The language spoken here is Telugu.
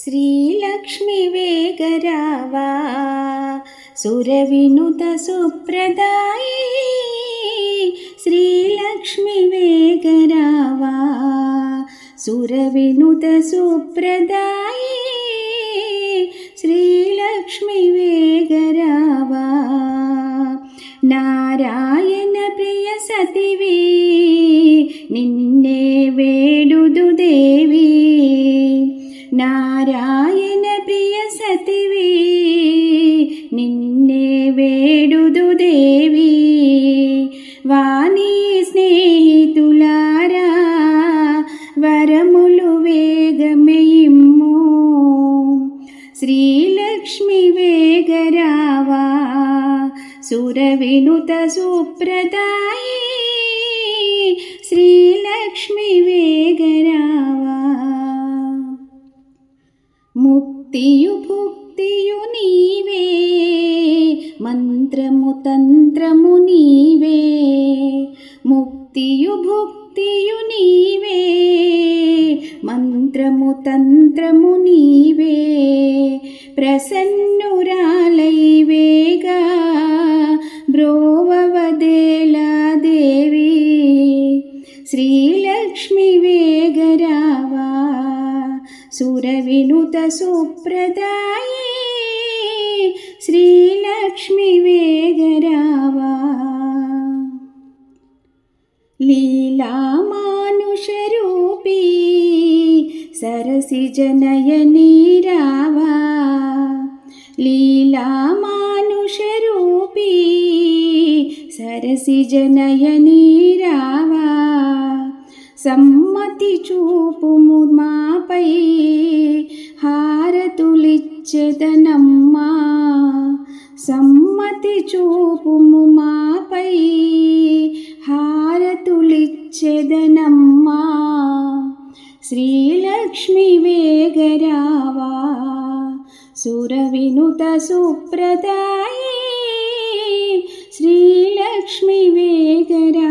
श्रीलक्ष्मीवेगरावा सुरविनुतसुप्रदायी श्रीलक्ष्मी वेगरावा सुरविनुतसुप्रदायी श्रीलक्ष्मी वेगरावा नारायणप्रियसती निेणु दुदेवी వేగరావా నారాయణ ప్రియ సతివి నిన్నే వేడుదు దేవి నారాయణ ప్రియ సతివి నిన్నే వేడుదు దేవి వాణి స్నేహితులారా వరములు వేగమేయిమ్ము శ్రీలక్ష్మి వేగరావా సురవినుత సుప్రదాయి ముక్తియు భుక్తియు నీవే మంత్రము తంత్రము నీవే. ముక్తియు భుక్తియు నీవే మంత్రము తంత్రము నీవే. ప్రసన్నురాలైవేగా బ్రో సురవినుత సుప్రదాయే శ్రీలక్ష్మి వేగరావా లీలామానుషరూపీ సరసిజనయనీ రావా లీలామానుషరూపీ సరసిజనయనీ రావా సమ్మతి చూపుము మాపై హారతులిచ్చెదనమ్మా సమ్మతి చూపుము మాపై హారతులిచ్చెదనమ్మా శ్రీలక్ష్మి వేగరావా సురవినుత సుప్రదాయే. శ్రీలక్ష్మి వేగరా